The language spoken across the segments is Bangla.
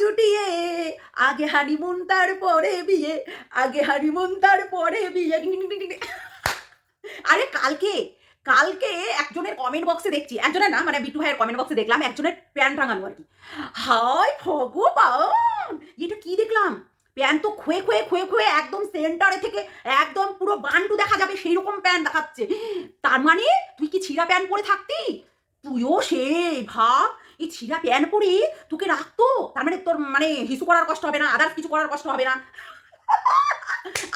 ছুটিয়ে, আগে হানিমুন তারপরে বিয়ে, আগে হানিমুন তারপরে বিয়ে। আরে কালকে কালকে একজনের কমেন্ট বক্সে দেখছি। একজনের না মানে বিটু ভাইয়ের কমেন্ট বক্সে দেখলাম, একজনের প্যান্ট টাঙানো আর কি। হায় ভগবান! এটা কি দেখলাম? প্যান্ট তো খুয়ে খুয়ে খুয়ে খুয়ে একদম সেন্টারে থেকে একদম পুরো বান্টু দেখা যাবে সেই রকম প্যান্ট দেখাচ্ছে। তার মানে তুই কি ছিঁড়া প্যান্ট পরে থাকতি? তুইও সেই, ভাব। এই ছিঁড়া প্যান্ট পরে তোকে রাখতো? তার মানে তোর মানে হিসু করার কষ্ট হবে না আদার্স কিছু করার কষ্ট হবে না।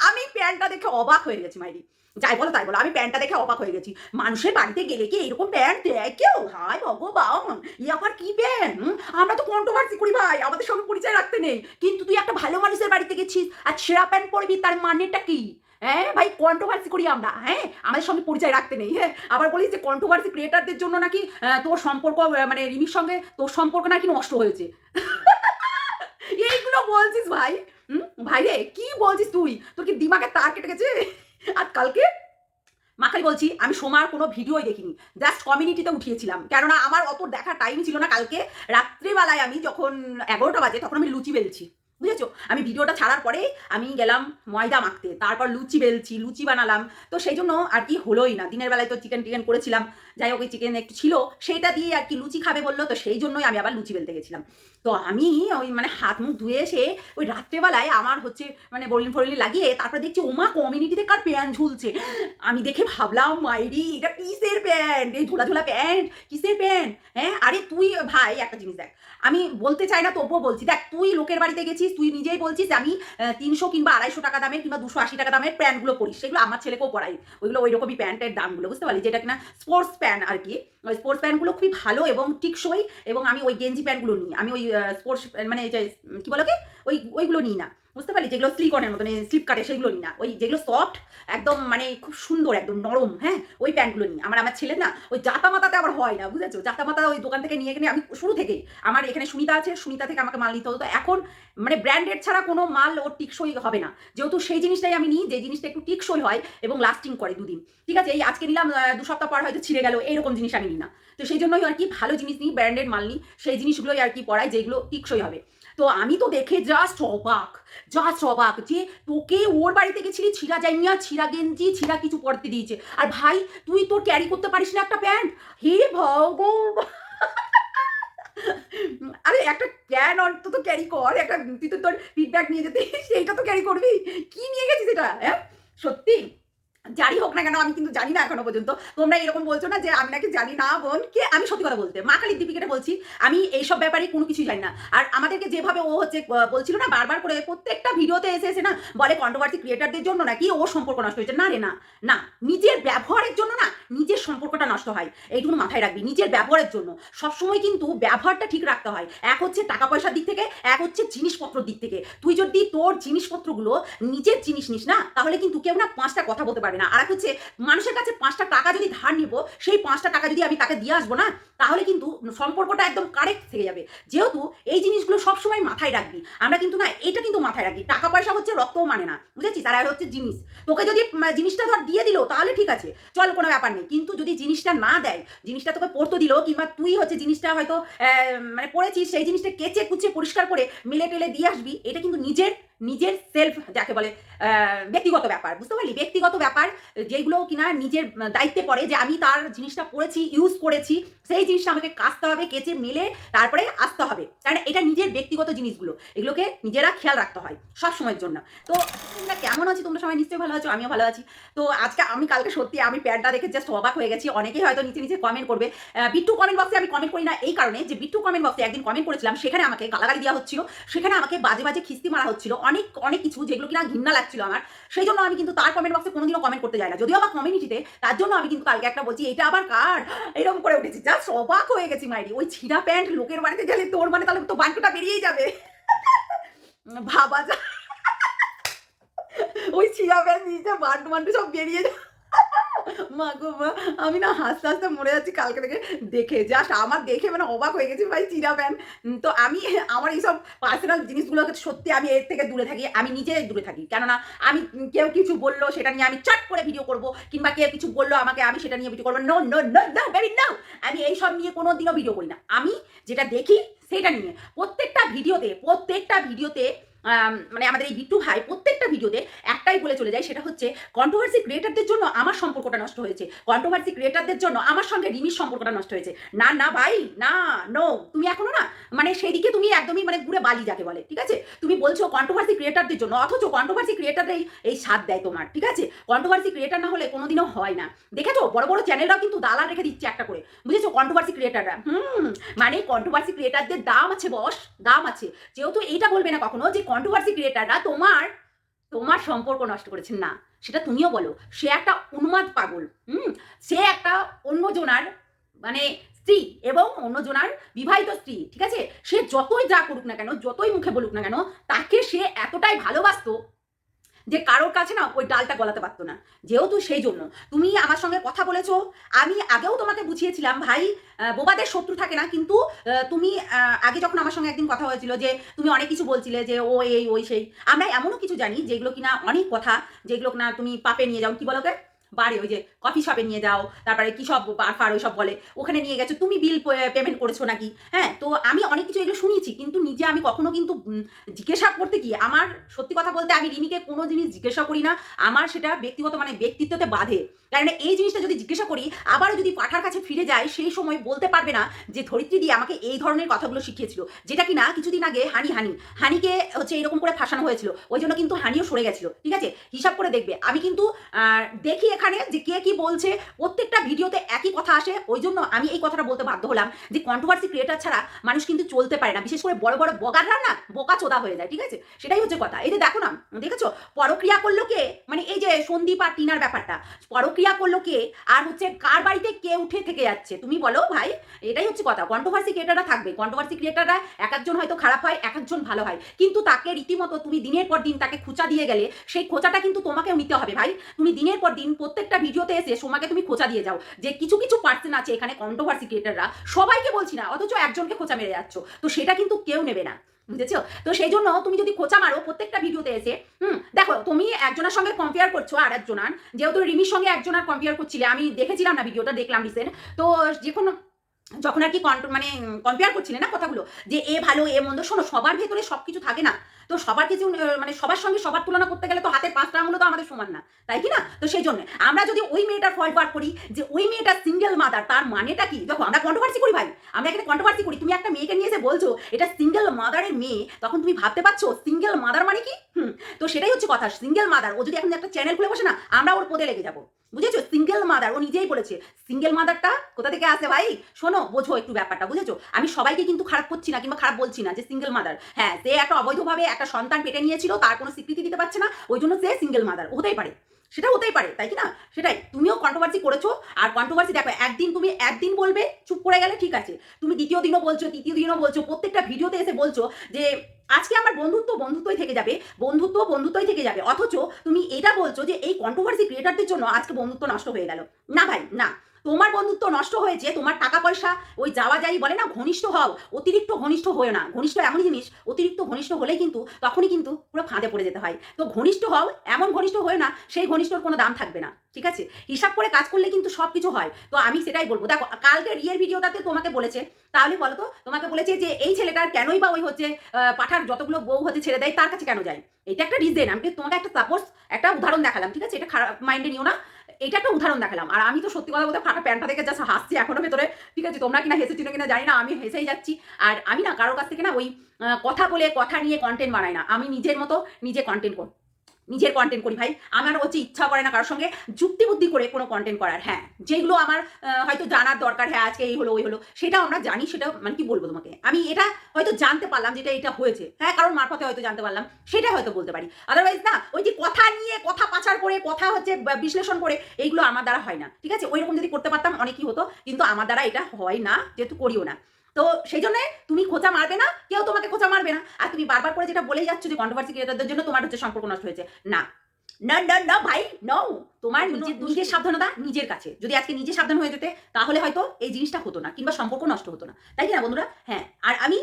আমি প্যান্টটা দেখে অবাক হয়ে গেছি, মাইরি। যাই বলো, তাই বলো। আমি প্যান্টটা দেখে অবাক হয়ে গেছি। মানুষের বাড়িতে গেলে কি এরকম প্যান্ট দেয় কেউ? হাই ভগবান! ই আবার কি প্যান্ট আমরা তো কন্ট্রোভার্সি করি, ভাই। আমাদের সঙ্গে পরিচয় রাখতে নেই। কিন্তু তুই একটা ভালো মানুষের বাড়িতে গেছিস, আর ছেঁড়া প্যান্ট পরবি, তার মানেটা কি? হ্যাঁ ভাই কন্ট্রোভার্সি করি আমরা হ্যাঁ? আমাদের সঙ্গে পরিচয় রাখতে নেই হ্যাঁ? আবার বলিস যে কন্ট্রোভার্সি ক্রিয়েটারদের জন্য নাকি তোর সম্পর্ক মানে রিমির সঙ্গে তোর সম্পর্ক নাকি নষ্ট হয়েছে? এইগুলো বলছিস ভাই, হুম? ভাই রে কি বলছিস তুই? তোর কি দিমাগে তার কেটে গেছে? আর কালকে? মাখালি বলছি, আমি সোমার কোনো ভিডিওই দেখিনি জাস্ট কমিউনিটিতে উঠিয়েছিলাম। কেননা আমার অত দেখার টাইম ছিল না কালকে। রাত্রিবেলায় আমি যখন এগারোটা বাজে, তখন আমি লুচি বেলছি। বুঝেছ? আমি ভিডিওটা ছাড়ার পরে আমি গেলাম ময়দা মাখতে, তারপর লুচি বেলছি, লুচি বানালাম। তো সেই জন্য আর কি হলোই না। দিনের বেলায় তো চিকেন টিকেন করেছিলাম। যাই হোক ওই চিকেন একটু ছিল। সেইটা দিয়ে আর কি লুচি খাবে বলল, তো সেই জন্যই আমি আবার লুচি বেলতে গেছিলাম। তো আমি ওই মানে হাত মুখ ধুয়ে এসে ওই রাত্রেবেলায় আমার হচ্ছে মানে বলিন ফলিন লাগিয়ে তারপরে দেখছি, ওমা কমিউনিটিতে কার প্যান্ট ঝুলছে? আমি দেখে ভাবলাম, মাইরি, এটা কিসের প্যান্ট এই ঝোলা ঝোলা প্যান্ট কিসের প্যান্ট হ্যাঁ? আরে তুই, ভাই, একটা জিনিস দেখ। আমি বলতে চাই না, তবুও বলছি। দেখ, তুই লোকের বাড়িতে গেছিস তুই নিজেই বলছিস আমি তিনশো কিংবা আড়াইশো টাকা দামের কিংবা দুশো আশি টাকা দামের প্যান্টগুলো পরিস। সেগুলো আমার ছেলেকেও পরাই। ওইগুলো ওই রকমই প্যান্টের দামগুলো, বুঝতে পারি যেটা কিনা স্পোর্টস প্যান্ট আর কি। ওই স্পোর্টস প্যান্টগুলো খুবই ভালো এবং টিকসই এবং আমি ওই গেঞ্জি প্যান্টগুলো নিই। আমি ওই স্পোর্টস মানে কি বলো কি ওই, ওইগুলো নিই না। বুঝতে পারলি? যেগুলো স্লিকনের মতন স্লিপ কাটে সেগুলো নিই না। ওই যেগুলো সফট একদম মানে খুব সুন্দর, একদম নরম হ্যাঁ? ওই প্যান্টগুলো নিই। আমার আমার ছেলে না, ওই জাতা মাতাতে আবার হয় না, বুঝেছ? জাতা মাতা ওই দোকান থেকে নিয়ে গেলে আমি শুরু থেকেই, আমার এখানে সুনিতা আছে সুনিতা থেকে আমাকে মাল নিতে হতো। এখন মানে ব্র্যান্ডেড ছাড়া কোনো মাল ওর টিকসই হবে না। যেহেতু সেই জিনিসটাই আমি নিই, যে জিনিসটা একটু টিকসই হয় এবং লাস্টিং করে দুদিন। ঠিক আছে, এই আজকে নিলাম দু সপ্তাহ পর হয়তো ছিঁড়ে গেল, এইরকম জিনিস আমি নিই না। তো সেই জন্যই আর কি ভালো জিনিস নিই ব্র্যান্ডেড মাল নিই, সেই জিনিসগুলোই আর কি পড়াই যেগুলো টিকসই হবে। তো আমি তো দেখে জাস্ট অবাক জাস্ট অবাক যে তোকে ওর বাড়িতে গেছিলি ছিঁড়া জাইনিয়া ছিঁড়া গেঞ্জি, ছিঁড়া কিছু পরতে দিয়েছে। আর ভাই, তুই তোর ক্যারি করতে পারিস না একটা প্যান্ট। হে ভগবান! আরে একটা প্যান অন্তত ক্যারি কর, একটা তুই তো তোর ফিডব্যাক নিয়ে যেতে, সেইটা তো ক্যারি করবি? কি নিয়ে গেছিস এটা হ্যাঁ? সত্যি? যারই হোক না কেন, আমি কিন্তু জানি না এখনও পর্যন্ত। তোমরা এরকম বলছো না যে আমি নাকি জানি না বোন কে, আমি সত্যি কথা বলতে। মা কালী দীপিকাটা বলছি, আমি এইসব ব্যাপারে কোনো কিছু জানি না। আর আমাদেরকে যেভাবে ও হচ্ছে বলছিল না বারবার করে, প্রত্যেকটা ভিডিওতে এসে এসে না বলে কন্ট্রোভার্সি ক্রিয়েটারদের জন্য নাকি ও সম্পর্ক নষ্ট হয়েছে। না রে, না না, নিজের ব্যবহারের জন্য না নিজের সম্পর্কটা নষ্ট হয়। এইটুকু মাথায় রাখবি, নিজের ব্যবহারের জন্য। সবসময় কিন্তু ব্যবহারটা ঠিক রাখতে হয়। এক হচ্ছে টাকা পয়সার দিক থেকে, এক হচ্ছে জিনিসপত্রের দিক থেকে। তুই যদি তোর জিনিসপত্রগুলো নিজের জিনিস নিস না, তাহলে কিন্তু কেউ না পাঁচটা কথা বলতে পারবে না। আর এক হচ্ছে, মানুষের কাছে পাঁচটা টাকা যদি ধার নিব, সেই পাঁচটা টাকা যদি আমি তাকে দিয়ে আসব না, তাহলে কিন্তু সম্পর্কটা একদম কারেক্ট থেকে যাবে। যেহেতু এই জিনিসগুলো সবসময় মাথায় রাখবি। আমরা কিন্তু না, এটা কিন্তু মাথায় রাখি টাকা পয়সা হচ্ছে রক্তও মানে না, বুঝেছিস? আর হচ্ছে জিনিস। তোকে যদি জিনিসটা ধর দিয়ে দিল, তাহলে ঠিক আছে। চল, কোনো ব্যাপার নেই। কিন্তু যদি জিনিসটা না দেয়, জিনিসটা তোকে পড়তে দিল, কিংবা তুই হচ্ছে জিনিসটা হয়তো মানে পড়েছিস, সেই জিনিসটা কেচে কুচে পরিষ্কার করে মিলে টেলে দিয়ে আসবি, এটা কিন্তু নিজের নিজের সেলফ যাকে বলে ব্যক্তিগত ব্যাপার, বুঝতে পারলি? ব্যক্তিগত ব্যাপার, যেগুলো কিনা নিজের দায়িত্বে পড়ে, যে আমি তার জিনিসটা পড়েছি ইউজ করেছি, সেই জিনিসটা আমাকে কাচতে হবে, কেচে, মেলে, তারপরে আসতে হবে। কারণ এটা নিজের ব্যক্তিগত জিনিসগুলো, এগুলোকে নিজেরা খেয়াল রাখতে হয় সব সময়ের জন্য। তো, তোমরা কেমন আছো? তোমরা সবাই নিশ্চয়ই ভালো আছো, আমিও ভালো আছি। তো, আজকে আমি, কালকে সত্যি আমি প্যান্টটা দেখে জাস্ট অবাক হয়ে গেছি। অনেকেই হয়তো নিচে নিচে কমেন্ট করবে। বিট্টু কমেন্ট বক্সে আমি কমেন্ট করি না এই কারণে যে বিট্টু কমেন্ট বক্সে একদিন কমেন্ট করেছিলাম সেখানে আমাকে গালাগালি দেওয়া হচ্ছিল, সেখানে আমাকে বাজে বাজে খিস্তি মারা হচ্ছিল। অনেক অনেক কিছু যেগুলো কিনা ঘৃণা লাগছিল আমার। সেই জন্য আমি কিন্তু তার কমেন্ট বক্সে কোনোদিনও কমেন্ট করতে যাই না। যদিও আমার কমিউনিটিতে তার জন্য আমি কিন্তু কালকে একটা বলছি, এটা আবার কার? এরকম করে উঠেছি। যা অবাক হয়ে গেছি, মাইরি। ওই ছিঁড়া প্যান্ট লোকের বাড়িতে গেলে তোর মানে তাহলে তো বাক্যটা বেরিয়েই যাবে। ভাবা যা ওই ছিঁড়া প্যান্ট নিজে বান্টু সব বেরিয়ে যাবে মা গো মা, আমি না হাসতে হাসতে মরে যাচ্ছি কালকে থেকে। দেখে জাস্ট আমার দেখে মানে অবাক হয়ে গেছি ভাই, চিরা প্যান তো আমি আমার এইসব পার্সোনাল জিনিসগুলোকে সত্যি আমি এর থেকে দূরে থাকি, আমি নিজে দূরে থাকি। কেননা আমি কেউ কিছু বলল সেটা নিয়ে আমি চট করে ভিডিও করব, কিংবা কেউ কিছু বলল আমাকে আমি সেটা নিয়ে ভিডিও করব। No no no no baby no আমি এইসব নিয়ে কোনো দিনও ভিডিও করি না। আমি যেটা দেখি, সেটা নিয়ে প্রত্যেকটা ভিডিওতে প্রত্যেকটা ভিডিওতে মানে আমাদের এই বিট্টু ভাই প্রত্যেকটা ভিডিওতে একটাই বলে চলে যায়, সেটা হচ্ছে কন্ট্রোভার্সি ক্রিয়েটারদের জন্য আমার সম্পর্কটা নষ্ট হয়েছে। কন্ট্রোভার্সি ক্রিয়েটারদের জন্য আমার সঙ্গে রিমির সম্পর্কটা নষ্ট হয়েছে। না না ভাই, না নো তুমি এখনও না মানে সেই দিকে তুমি একদমই মানে ঘুরে বালি যাকে বলে, ঠিক আছে? তুমি বলছো কন্ট্রোভার্সি ক্রিয়েটারদের জন্য, অথচ কন্ট্রোভার্সি ক্রিয়েটাররাই এই স্বাদ দেয় তোমার, ঠিক আছে? কন্ট্রোভার্সি ক্রিয়েটার না হলে কোনোদিনও হয় না। দেখেছ? বড় বড় চ্যানেলরাও কিন্তু দালাল রেখে দিচ্ছে একটা করে, বুঝেছ? কন্ট্রোভার্সি ক্রিয়েটাররা হুম মানে কন্ট্রোভার্সি ক্রিয়েটারদের দাম আছে বস, দাম আছে। যেহেতু এইটা বলবে না কখনো যে কন্ট্রোভার্সি ক্রিয়েটাররা তোমার তোমার সম্পর্ক নষ্ট করেছেন না। সেটা তুমিও বলো। সে একটা উন্মাদ পাগল, হুম? সে একটা অন্যজনার মানে স্ত্রী এবং অন্যজনার বিবাহিত স্ত্রী, ঠিক আছে? সে যতই যা করুক না কেন, যতই মুখে বলুক না কেন, তাকে সে এতটাই ভালোবাসতো যে কারোর কাছে না ওই ডালটা গলাতে পারতো না। যেহেতু সেই জন্য। তুমি আমার সঙ্গে কথা বলেছ, আমি আগেও তোমাকে বুঝিয়েছিলাম, ভাই বোবাদের শত্রু থাকে না, কিন্তু তুমি আগে যখন আমার সঙ্গে একদিন কথা হয়েছিল যে, তুমি অনেক কিছু বলছিলে যে, ও এই, ওই, সেই, আমরা এমনও কিছু জানি যেগুলো কিনা অনেক কথা, যেগুলো না তুমি পাপে নিয়ে যাও, কি বলো কে বারে ওই যে কফি শপে নিয়ে যাও, তারপরে কি সব ফার ওই সব বলে। ওখানে নিয়ে গেছো, তুমি বিল পেমেন্ট করেছ নাকি? হ্যাঁ তো আমি অনেক কিছু এগুলো শুনিয়েছি কিন্তু নিজে আমি কখনো কিন্তু জিজ্ঞাসা করতে কি আমার সত্যি কথা বলতে আমি রিমিকে কোনো জিনিস জিজ্ঞাসা করি না, আমার সেটা ব্যক্তিগত মানে ব্যক্তিত্বতে বাধে। কারণ এই জিনিসটা যদি জিজ্ঞাসা করি, আবারও যদি পাঠার কাছে ফিরে যায় সেই সময় বলতে পারবে না যে ধরিত্রী দিয়ে আমাকে এই ধরনের কথাগুলো শিখিয়েছিল, যেটা কি না কিছুদিন আগে হানি হানি, হানিকে হচ্ছে এরকম করে ফাঁসানো হয়েছিল, ওই জন্য কিন্তু হানিও সরে গেছিল, ঠিক আছে? হিসাব করে দেখবে, আমি কিন্তু দেখি এখানে যে কে কি বলছে, প্রত্যেকটা ভিডিওতে একই কথা আসে। ওই জন্য আমি এই কথাটা বলতে বাধ্য হলাম যে কন্ট্রোভার্সি ক্রিয়েটার ছাড়া মানুষ কিন্তু চলতে পারে না। বিশেষ করে বড় বড় বগাররা না বোকা চোদা হয়ে যায়, ঠিক আছে? সেটাই হচ্ছে কথা। এই যে দেখো না, দেখেছ? পরক্রিয়া করল কে? মানে এই যে সন্দীপ আর টিনার ব্যাপারটা। পরক্রিয়া করল কে? আর হচ্ছে কার বাড়িতে কে উঠে থেকে যাচ্ছে? তুমি বলো ভাই, এটাই হচ্ছে কথা। কন্ট্রোভার্সি ক্রিয়েটাররা থাকবে। কন্ট্রোভার্সি ক্রিয়েটাররা এক একজন হয়তো খারাপ হয়, এক একজন ভালো হয়। কিন্তু তাকে রীতিমতো তুমি দিনের পর দিন তাকে খোঁচা দিয়ে গেলে, সেই খোঁচাটা কিন্তু তোমাকেও নিতে হবে ভাই। তুমি দিনের পর দিন প্রত্যেকটা ভিডিওতে এসে সোমাকে তুমি খোঁচা দিয়ে যাও। যে কিছু কিছু পার্সন আছে এখানে কন্ট্রোভার্সি ক্রিয়েটাররা সবাইকে বলছি না, অথচ একজনকে খোঁচা মেরে যাচ্ছ। তো সেটা কিন্তু কেউ নেবে না, বুঝেছ? তো সেই জন্য তুমি যদি খোঁচা মারো প্রত্যেকটা ভিডিওতে এসে, হুম, দেখো, তুমি একজনের সঙ্গে কম্পেয়ার করছ আর একজনার, যেহেতু রিমির সঙ্গে একজনের কম্পেয়ার করছিলে, আমি দেখেছিলাম না ভিডিওটা, দেখলাম রিসেন্ট তো যে কোনো যখন আর কি মানে কম্পেয়ার করছিলে না কথাগুলো, যে এ ভালো, এ মন্দ, শোনো, সবার ভেতরে সব কিছু থাকে না। তো সবার কিছু মানে সবার সঙ্গে সবার তুলনা করতে গেলে তো হাতের পাঁচটা আঙুলো তো আমাদের সমান না, তাই কি না? তো সেই জন্য আমরা যদি ওই মেয়েটার ফল্ট বার করি, যে ওই মেয়েটা সিঙ্গেল মাদার তার মানেটা কি? দেখো, আমরা কন্ট্রোভার্সি করি ভাই, আমরা এখানে কন্ট্রোভার্সি করি। তুমি একটা মেয়েকে নিয়ে এসে বলছো, এটা সিঙ্গেল মাদারের মেয়ে, তখন তুমি ভাবতে পারছ সিঙ্গেল মাদার মানে কি? হুম, তো সেটাই হচ্ছে কথা সিঙ্গেল মাদার ও যদি এখন একটা চ্যানেল খুলে বসে না, আমরা ওর পদে লেগে যাব। বুঝেছ? সিঙ্গেল মাদার ও নিজেই বলেছে। সিঙ্গেল মাদারটা কোথা থেকে আসে ভাই? শোনো, বোঝো একটু ব্যাপারটা, বুঝেছ? আমি সবাইকে কিন্তু খারাপ করছি না কিংবা খারাপ বলছি না যে সিঙ্গেল মাদার হ্যাঁ সে একটা অবৈধভাবে একটা সন্তান পেটে নিয়েছিল, তার কোনো স্বীকৃতি দিতে পারছে না, ওই জন্য সে সিঙ্গেল মাদার হতেই পারে। সেটা হতেই পারে, তাই কি না? সেটাই। তুমিও কন্ট্রোভার্সি করেছ, আর কন্ট্রোভার্সি দেখো, একদিন তুমি একদিন বলবে, চুপ করে গেলে ঠিক আছে। তুমি দ্বিতীয় দিনও বলছো, তৃতীয় দিনও বলছো, প্রত্যেকটা ভিডিওতে এসে বলছো যে, আজকে আমার বন্ধুত্ব বন্ধুত্বই থেকে যাবে, বন্ধুত্ব বন্ধুত্বই থেকে যাবে। অথচ তুমি এটা বলছো যে, এই কন্ট্রোভার্সি ক্রিয়েটারদের জন্য আজকে বন্ধুত্ব নষ্ট হয়ে গেল। না ভাই, না। তোমার বন্ধুত্ব নষ্ট হয়েছে, তোমার টাকা পয়সা ওই যাওয়া যাই বলে না, ঘনিষ্ঠ হও। অতিরিক্ত ঘনিষ্ঠ হয়েও না। ঘনিষ্ঠ এমন জিনিস, অতিরিক্ত ঘনিষ্ঠ হলেই কিন্তু, তখনই কিন্তু পুরো ফাঁদে পড়ে যেতে হয়। তো ঘনিষ্ঠ হও, এমন ঘনিষ্ঠ হয়ে না, সেই ঘনিষ্ঠর কোনো দাম থাকবে না, ঠিক আছে? হিসাব করে কাজ করলে কিন্তু সব কিছু হয়। তো আমি সেটাই বলব। দেখো, কালকে রিয়ের ভিডিওটাতে তোমাকে বলেছে, তাহলে বলো তো তোমাকে বলেছে যে এই ছেলেটার কেনই বা ওই হচ্ছে পাঠার যতগুলো বউ হচ্ছে ছেড়ে দেয়, তার কাছে কেন যায়? এটা একটা রিজেন আমি তোমাকে একটা সাপোজ একটা উদাহরণ দেখালাম, ঠিক আছে? এটা খারাপ মাইন্ডে নিও না। এটা একটা উদাহরণ দেখালাম। আর আমি তো সত্যি কথা বলতে ফাটা প্যান্টটা দেখে জাস্ট হাসছি এখনও ভেতরে। ঠিক আছে, তোমরা কিনা হেসেছিল কিনা জানি না, আমি হেসেই যাচ্ছি। আর আমি না কারোর কাছ থেকে না ওই কথা বলে, কথা নিয়ে কন্টেন্ট বানাই না। আমি নিজের মতো নিজে কন্টেন্ট করি, নিজের কন্টেন্ট করি ভাই। আমার হচ্ছে ইচ্ছা করে না কারোর সঙ্গে যুক্তি বুদ্ধি করে কোনো কন্টেন্ট করার। হ্যাঁ যেগুলো আমার হয়তো জানার দরকার হ্যাঁ আজকে এই হলো, ওই হলো, সেটা আমরা জানি, সেটা মানে কি বলব তোমাকে? আমি এটা হয়তো জানতে পারলাম যেটা এটা হয়েছে। হ্যাঁ কারণ মারফতে হয়তো জানতে পারলাম, সেটা হয়তো বলতে পারি। আদারওয়াইজ না, ওই যে কথা কথা করে কথা হচ্ছে বিশ্লেষণ করে এইগুলো আমার দ্বারা হয় না। ঠিক আছে? ওই রকম যদি করতে পারতাম অনেকই হতো। কিন্তু আমার দ্বারা এটা হয় না যেহেতু করিও না। তো সেই জন্য তুমি খোঁচা মারবে না কেউ তোমাকে খোঁচা মারবে না। আর তুমি বারবার করে যেটা বলেই যাচ্ছ যে কন্ট্রোভার্সি ক্রিয়েটারদের জন্য তোমার হচ্ছে সম্পর্ক নষ্ট হয়েছে। না। না না না ভাই নো তোমার নিজের নিজের সাবধানতা নিজের কাছে। যদি আজকে নিজে সাবধান হয়ে যেতে তাহলে হয়তো এই জিনিসটা হতো না কিংবা সম্পর্ক নষ্ট হতো না। তাই কি না বন্ধুরা? হ্যাঁ আর আমি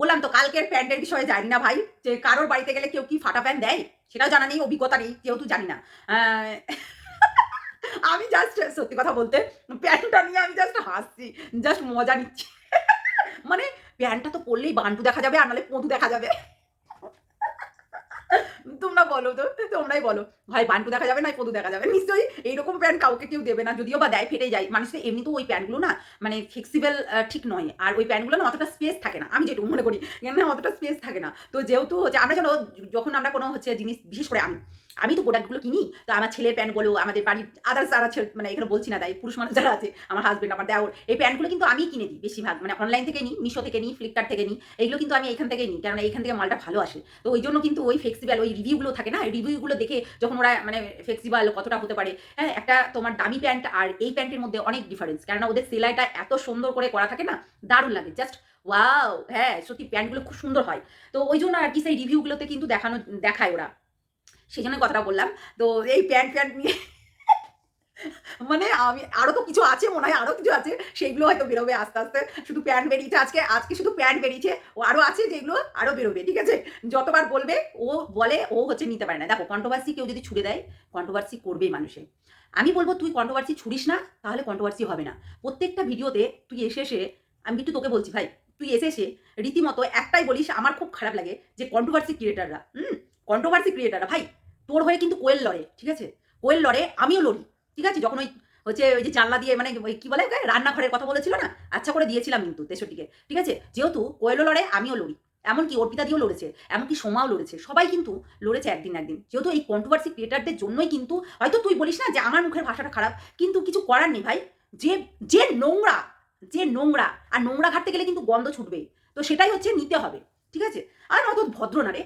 বললাম তো কালকের প্যান্টের বিষয়ে জানি না ভাই, যে কারোর বাড়িতে গেলে কেউ কি ফাটা প্যান্ট দেয়? সেটাও জানা নেই, অভিজ্ঞতা নেই, যেহেতু জানি না। আমি জাস্ট সত্যি কথা বলতে, প্যান্টটা নিয়ে আমি জাস্ট হাসছি জাস্ট মজা নিচ্ছি। মানে প্যান্টটা তো পরলেই বান্টু দেখা যাবে, আর নাহলে পদু দেখা যাবে। তোমরা বলো, তো তোমরাই বলো। ভাই বান্টু দেখা যাবে না পদু দেখা যাবে? নিশ্চয়ই এইরকম প্যান্ট কাউকে কেউ দেবে না, যদিও বা দেয়, ফেটে যায়। মানুষ এমনি তো ওই প্যান্টগুলো না মানে ফ্লেক্সিবল ঠিক নয়। আর ওই প্যান্টগুলো না অতটা স্পেস থাকে না। আমি যেটুকু মনে করি কেন অতটা স্পেস থাকে না। তো যেহেতু হচ্ছে, আমরা যেন, যখন আমরা কোনো হচ্ছে জিনিস, বিশেষ করে আমি আমি তো প্রোডাক্টগুলো কিনি, তো আমার ছেলের প্যান্টগুলো আমাদের বাড়ির আদার্স যারা মানে এখানে বলছি না তাই, পুরুষ মানুষ যারা আছে, আমার হাজবেন্ড আমার দেওর, এই প্যান্টগুলো কিন্তু আমি কিনে দিই বেশিরভাগ মানে অনলাইন থেকে নিই, মিশো থেকে নিই ফ্লিপকার্ট থেকে নিই এইগুলো কিন্তু আমি এখান থেকেই নিই, কেননা এখান থেকে মালটা ভালো আসে। তো ওই জন্য কিন্তু ওই ফ্লেক্সিবল ওই রিভিউগুলো থাকে না রিভিউগুলো দেখে যখন ওরা মানে ফ্লেক্সিবল কতটা হতে পারে হ্যাঁ একটা তোমার দামি প্যান্ট আর এই প্যান্টের মধ্যে অনেক ডিফারেন্স কেননা ওদের সেলাইটা এত সুন্দর করে করা থাকে না, দারুণ লাগে জাস্ট ওয়াও হ্যাঁ সত্যি প্যান্টগুলো খুব সুন্দর হয়। তো ওই জন্য আর কি সেই রিভিউগুলোতে কিন্তু দেখানো, দেখায় ওরা। সেই কথাটা বললাম। তো এই প্যান্ট প্যান্ট নিয়ে মানে আমি আরও তো কিছু আছে মনে হয় আরও কিছু আছে, সেইগুলো হয়তো বেরোবে আস্তে আস্তে। শুধু প্যান্ট বেরিয়েছে আজকে আজকে শুধু প্যান্ট বেরিয়েছে। ও আরও আছে যেগুলো আরও বেরোবে, ঠিক আছে? যতবার বলবে, ও বলে, ও হচ্ছে নিতে পারে না। দেখো কন্ট্রোভার্সি কেউ যদি ছুড়ে দেয় কন্ট্রোভার্সি করবেই মানুষে। আমি বলব, তুই কন্ট্রোভার্সি ছুড়িস না, তাহলে কন্ট্রোভার্সি হবে না। প্রত্যেকটা ভিডিওতে তুই এসে এসে, আমি একটু তোকে বলছি ভাই, তুই এসে এসে রীতিমতো একটাই বলিস, আমার খুব খারাপ লাগে যে কন্ট্রোভার্সি ক্রিয়েটাররা হুম? কন্ট্রোভার্সি ক্রিয়েটাররা ভাই তোর হয়ে কিন্তু কোয়েল লড়ে, ঠিক আছে? কোয়েল লড়ে, আমিও লড়ি, ঠিক আছে? যখন ওই হচ্ছে ওই যে জানলা দিয়ে মানে ওই কি বলে রান্নাঘরের কথা বলেছিল না? আচ্ছা করে দিয়েছিলাম কিন্তু তেষট্টিকে, ঠিক আছে? যেহেতু কোয়েলও লড়ে, আমিও লড়ি। এমনকি অর্পিতা দিয়েও লড়েছে, এমনকি সোমাও লড়েছে, সবাই কিন্তু লড়েছে একদিন একদিন। যেহেতু এই কন্ট্রোভার্সি ক্রিয়েটারদের জন্যই কিন্তু, হয়তো তুই বলিস না যে আমার মুখের ভাষাটা খারাপ, কিন্তু কিছু করার নেই ভাই। যে যে নোংরা যে নোংরা, আর নোংরা ঘাটতে গেলে কিন্তু গন্ধ ছুটবেই। তো সেটাই হচ্ছে নিতে হবে, ঠিক আছে? আর অত ভদ্র না রে।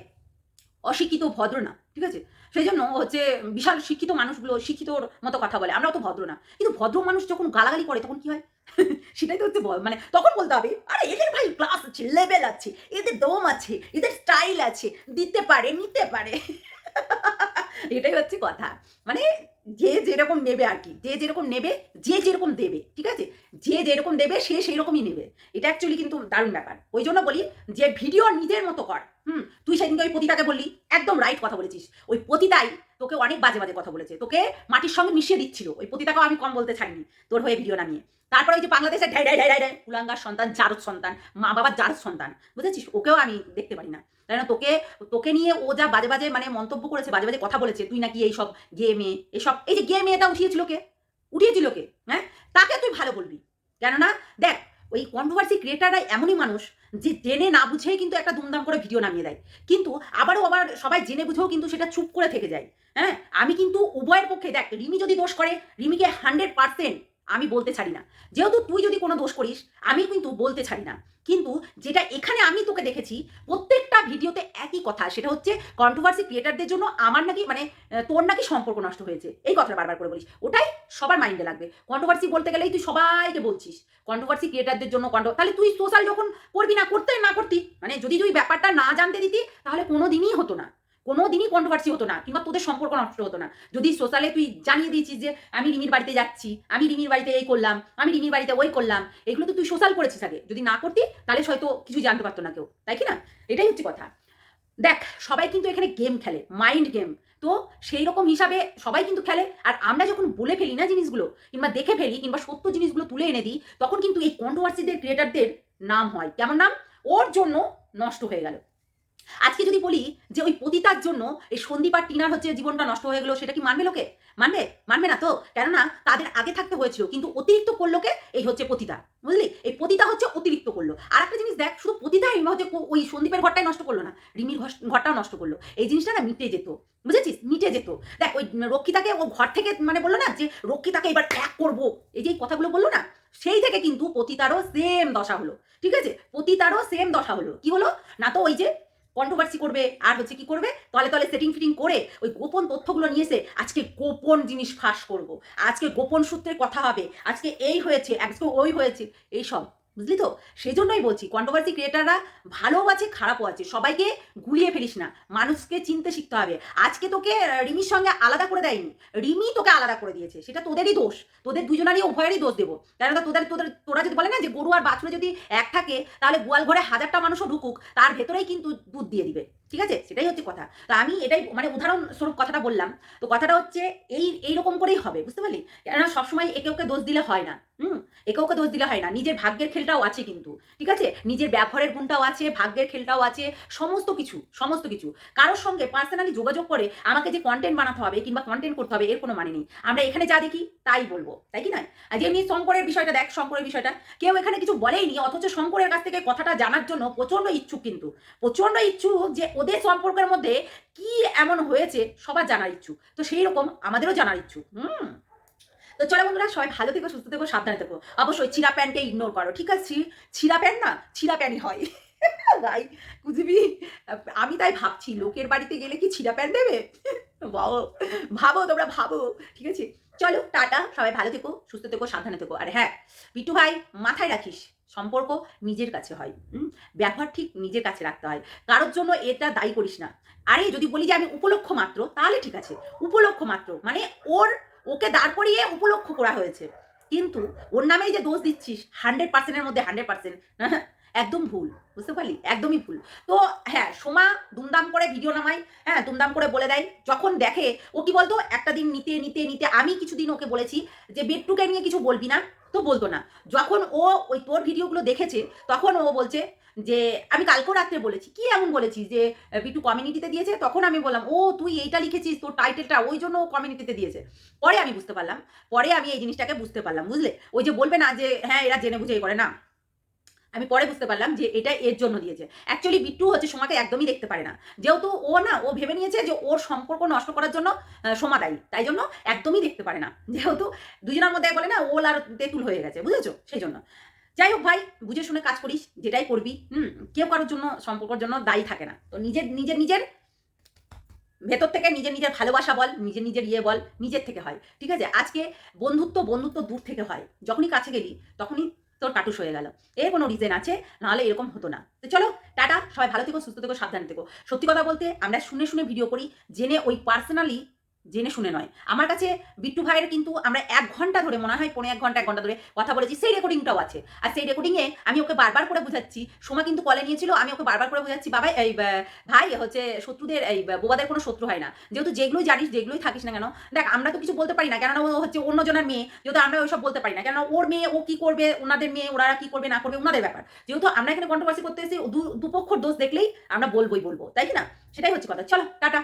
অশিক্ষিত ভদ্র না, ঠিক আছে? সেই জন্য হচ্ছে বিশাল শিক্ষিত মানুষগুলো শিক্ষিতর মতো কথা বলে আমরা তো ভদ্র না। কিন্তু ভদ্র মানুষ যখন গালাগালি করে তখন কি হয়? সেটাই তো হচ্ছে মানে তখন বলতে হবে, আরে এদের ভাই ক্লাস আছে লেভেল আছে, এদের দম আছে, এদের স্টাইল আছে, দিতে পারে, নিতে পারে। এটাই হচ্ছে কথা। মানে যে যেরকম নেবে আর কি। যে যেরকম নেবে, যে যেরকম দেবে, ঠিক আছে? যে যেরকম দেবে, সে সেই রকমই নেবে। এটা অ্যাকচুয়ালি কিন্তু দারুণ ব্যাপার। ওই জন্য বলি যে ভিডিও নিজের মতো কর, হুম? তুই সেদিনকে ওই পতিতাকে বললি, একদম রাইট কথা বলেছিস। ওই পতিতাই তোকে অনেক বাজে বাজে কথা বলেছে। তোকে মাটির সঙ্গে মিশিয়ে দিচ্ছিল। ওই পতিতাকেও আমি কম বলতে ছাড়িনি তোর হয়ে ভিডিও নামিয়ে। তারপরে ওই যে বাংলাদেশে ঢাই ঢাই ঢাই ঢাই কুলাঙ্গার সন্তান, জারদ সন্তান, মা বাবার জারদ সন্তান, বুঝেছিস? ওকেও আমি দেখতে পারি না। তাই না তোকে তোকে নিয়ে ও যা বাজে বাজে মানে মন্তব্য করেছে, বাজে বাজে কথা বলেছে, তুই নাকি এইসব গেমে এসব, এই যে গেমে মেয়েটা উঠিয়েছিল কে? উঠিয়েছিল কে? হ্যাঁ? তাকে তুই ভালো বলবি। কেননা, দেখ ওই কন্ট্রোভার্সি ক্রিয়েটাররা এমনই মানুষ যে জেনে না বুঝেই কিন্তু একটা দুমদাম করে ভিডিও নামিয়ে দেয়। কিন্তু আবারও আবার সবাই জেনে বুঝেও কিন্তু সেটা চুপ করে থেকে যায়। হ্যাঁ? আমি কিন্তু উভয়ের পক্ষে, দেখ, রিমি যদি দোষ করে, রিমিকে হান্ড্রেড পার্সেন্ট আমি বলতে ছাড়ি না। যেহেতু তুই যদি কোনো দোষ করিস, আমি কিন্তু বলতে ছাড়ি না। কিন্তু যেটা এখানে আমি তোকে দেখেছি, প্রত্যেকটা ভিডিওতে একই কথা, সেটা হচ্ছে কন্ট্রোভার্সি ক্রিয়েটারদের জন্য আমার নাকি মানে তোর নাকি সম্পর্ক নষ্ট হয়েছে। এই কথাটা বারবার করে বলিস। ওটাই সবার মাইন্ডে লাগবে। কন্ট্রোভার্সি বলতে গেলেই তুই সবাইকে বলছিস। কন্ট্রোভার্সি ক্রিয়েটারদের জন্য কন্ট্রো তাহলে তুই সোশ্যাল যখন করবি না করতে না করতি মানে যদি তুই ব্যাপারটা না জানতে দিতি, তাহলে কোনো দিনই হতো না কোনো দিনই কন্ট্রোভার্সি হতো না, কিংবা তোদের সম্পর্ক নষ্ট হতো না। যদি সোশ্যালে তুই জানিয়ে দিয়েছিস যে, আমি রিমির বাড়িতে যাচ্ছি, আমি রিমির বাড়িতে এই করলাম, আমি রিমির বাড়িতে ওই করলাম, এগুলো তো তুই সোশ্যাল করেছিস আগে। যদি না করতি, তাহলে হয়তো কিছু জানতে পারতো না কেউ, তাই কি না? এটাই হচ্ছে কথা। দেখ, সবাই কিন্তু এখানে গেম খেলে মাইন্ড গেম তো সেই রকম হিসাবে সবাই কিন্তু খেলে। আর আমরা যখন বলে ফেলি না জিনিসগুলো, কিংবা দেখে ফেলি, কিংবা সত্য জিনিসগুলো তুলে এনে দিই, তখন কিন্তু এই কন্ট্রোভার্সিদের ক্রিয়েটারদের নাম হয়। কেমন নাম? ওর জন্য নষ্ট হয়ে গেল। আজকে যদি বলি যে ওই পতিতার জন্য এই সন্দীপ আর টিনার হচ্ছে জীবনটা নষ্ট হয়ে গেলো, সেটা কি মানবে লোকে? মানবে? মানবে না তো? কেননা তাদের আগে থাকতে হয়েছিল, কিন্তু অতিরিক্ত করল কে এই হচ্ছে পতিতা। বুঝলি? এই পতিতা হচ্ছে অতিরিক্ত করল। আর একটা জিনিস দেখ, শুধু পতিতাই হচ্ছে ওই সন্দীপের ঘরটাই নষ্ট করল না, রিমির ঘর- ঘরটাও নষ্ট করল। এই জিনিসটা না মিটে যেত। বুঝেছিস? মিটে যেত। দেখ, ওই রক্ষিতাকে ও ঘর থেকে মানে বলল না যে, রক্ষিতাকে এবার এক করব। এই যে কথাগুলো বলল না, সেই থেকে কিন্তু পতিতারও সেম দশা হলো। ঠিক আছে? পতিতারও সেম দশা হলো। কি হলো? না তো ওই যে কন্ট্রোভার্সি করবে, আর হচ্ছে কি করবে? তলে তলে সেটিং ফিটিং করে ওই গোপন তথ্যগুলো নিয়ে এসে আজকে গোপন জিনিস ফাঁস করব। আজকে গোপন সূত্রে কথা হবে। আজকে এই হয়েছে, আজকে ওই হয়েছে এইসব বুঝলি তো? সেই জন্যই বলছি কন্ট্রোভার্সি ক্রিয়েটাররা ভালোও আছে, খারাপও আছে। সবাইকে গুলিয়ে ফেলিস না। মানুষকে চিনতে শিখতে হবে। আজকে তোকে রিমির সঙ্গে আলাদা করে দেয়নি। রিমি তোকে আলাদা করে দিয়েছে। সেটা তোদেরই দোষ। তোদের দুজনারই উভয়েরই দোষ দেবো। কেননা তোদের তোদের, তোরা যদি বলে না যে গরু আর বাছুরে যদি এক থাকে, তাহলে গোয়াল ঘরে হাজারটা মানুষও ঢুকুক, তার ভেতরেই কিন্তু দুধ দিয়ে দিবে। ঠিক আছে সেটাই হচ্ছে কথা। তো আমি এটাই মানে উদাহরণস্বরূপ কথাটা বললাম। তো কথাটা হচ্ছে এই, এইরকম করেই হবে, বুঝতে পারলি? কেননা সবসময় একে ওকে দোষ দিলে হয় না, হুম? একে ওকে দোষ দিলে হয় না। নিজের ভাগ্যের খেলটাও আছে কিন্তু ঠিক আছে নিজের ব্যবহারের গুণটাও আছে, ভাগ্যের খেলটাও আছে, সমস্ত কিছু সমস্ত কিছু। কারোর সঙ্গে পার্সোনালি যোগাযোগ করে আমাকে যে কন্টেন্ট বানাতে হবে কিংবা কন্টেন্ট করতে হবে, এর কোনো মানে নেই। আমরা এখানে যা দেখি, তাই বলব, তাই কি নয়? আর যেমনি শঙ্করের বিষয়টা দেখ, শঙ্করের বিষয়টা, কেউ এখানে কিছু বলেইনি, অথচ শঙ্করের কাছ থেকে কথাটা জানার জন্য প্রচণ্ড ইচ্ছুক কিন্তু। প্রচণ্ড ইচ্ছুক যে ওদের সম্পর্কের মধ্যে কি এমন হয়েছে সবার জানার ইচ্ছুক। তো সেই রকম আমাদেরও জানার ইচ্ছুক, হুম? তো চলো বন্ধুরা, সবাই ভালো থেকো, সুস্থ থেকো, সাবধানে থেকো। অবশ্যই ছিঁড়া প্যান্টকে ইগনোর করো, ঠিক আছে? ছিঁড়া প্যান্ট না, ছিঁড়া প্যান্টই হয়। ভাই, বুঝবি? আমি তাই ভাবছি, লোকের বাড়িতে গেলে কি ছিঁড়া প্যান্ট দেবে? ভাবো ভাবো, তোমরা ভাবো, ঠিক আছে? চলো, টাটা, সবাই ভালো থেকো, সুস্থ থেকো, সাবধানে থেকো। আর হ্যাঁ বিট্টু ভাই, মাথায় রাখিস। সম্পর্ক নিজের কাছে হয়? ব্যবহার ঠিক নিজের কাছে রাখতে হয়। কারোর জন্য এটা দায়ী করিস না। আরে, যদি বলি যে আমি উপলক্ষ মাত্র, তাহলে ঠিক আছে। উপলক্ষ মাত্র মানে ওর, ওকে দাঁড় করিয়ে উপলক্ষ করা হয়েছে। কিন্তু ওর নামেই যে দোষ দিচ্ছিস হান্ড্রেড পার্সেন্টের মধ্যে হান্ড্রেড পার্সেন্ট একদম ভুল, বুঝতে পারলি? একদমই ভুল। তো হ্যাঁ সোমা দুমদাম করে ভিডিও নামাই হ্যাঁ দুমদাম করে বলে দেয়। যখন দেখে, ও কি বলতো? একটা দিন নিতে নিতে নিতে আমি কিছুদিন ওকে বলেছি যে বেডটুকে নিয়ে কিছু বলবি না। তো বলতো না। যখন ও ওই তোর ভিডিওগুলো দেখেছে, তখন ও বলছে যে, আমি কালকেও রাত্রে বলেছি। কি এমন বলেছি যে, বিটু কমিউনিটিতে দিয়েছে? তখন আমি বললাম, ও, তুই এইটা লিখেছিস, তোর টাইটেলটা ওই জন্য ও কমিউনিটিতে দিয়েছে। পরে আমি বুঝতে পারলাম, পরে আমি এই জিনিসটাকে বুঝতে পারলাম, বুঝলে? ওই যে বলবে না যে হ্যাঁ এরা জেনে বুঝে এ করে না। আমি পরে বুঝতে পারলাম যে এটা এর জন্য দিয়েছে। অ্যাকচুয়ালি বিট্টু হচ্ছে সোমাকে একদমই দেখতে পারে না। যেহেতু ও না, ও ভেবে নিয়েছে যে ওর সম্পর্ক নষ্ট করার জন্য সোমা দায়ী। তাই জন্য একদমই দেখতে পারে না। যেহেতু দুজনের মধ্যে বলে না, ওল আর তেঁতুল হয়ে গেছে, বুঝেছ? সেই জন্য। যাই হোক ভাই, বুঝে শুনে কাজ করিস, যেটাই করবি, হুম? কেউ কারোর জন্য সম্পর্কের জন্য দায়ী থাকে না। তো নিজের নিজের নিজের ভেতর থেকে নিজের নিজের ভালোবাসা বল, নিজের নিজের ইয়ে বল, নিজের থেকে হয়। ঠিক আছে? আজকে বন্ধুত্ব বন্ধুত্ব দূর থেকে হয়। যখনই কাছে গেলি, তখনই তোর কাটুস হয়ে গেল। এর কোনো রিজেন আছে? নাহলে এরকম হতো না। তো চলো, টাটা, সবাই ভালো থেকো, সুস্থ থেকো, সাবধানে থেকো। সত্যি কথা বলতে আমরা শুনে শুনে ভিডিও করি, জেনে ওই পার্সোনালি জেনে শুনে নয়। আমার কাছে বিট্টু ভাইয়ের কিন্তু আমরা এক ঘণ্টা ধরে, মনে হয় পনেরো এক ঘণ্টা এক ঘণ্টা ধরে কথা বলেছি, সেই রেকর্ডিংটাও আছে। আর সেই রেকর্ডিংয়ে আমি ওকে বারবার করে বুঝাচ্ছি। সোমা কিন্তু কলে নিয়েছিল, আমি ওকে বারবার করে বুঝাচ্ছি, বাবা, এই ভাই, হচ্ছে শত্রুদের, এই বোবাদের কোনো শত্রু হয় না। যেহেতু যেগুলোই জানিস, যেগুলোই থাকিস না কেন, দেখ, আমরা তো কিছু বলতে পারি না। কেননা ও হচ্ছে অন্যজনের মেয়ে, যেহেতু আমরা ওইসব বলতে পারি না। কেন ওর মেয়ে ও কি করবে, ওনাদের মেয়ে, ওরা কি করবে, না করবে, ওনাদের ব্যাপার। যেহেতু আমরা এখানে কন্ট্রোভার্সি করতে এসেছি দুপক্ষর দোষ দেখলেই আমরা বলবোই বলব, তাই কি না? সেটাই হচ্ছে কথা। চলো, টাটা।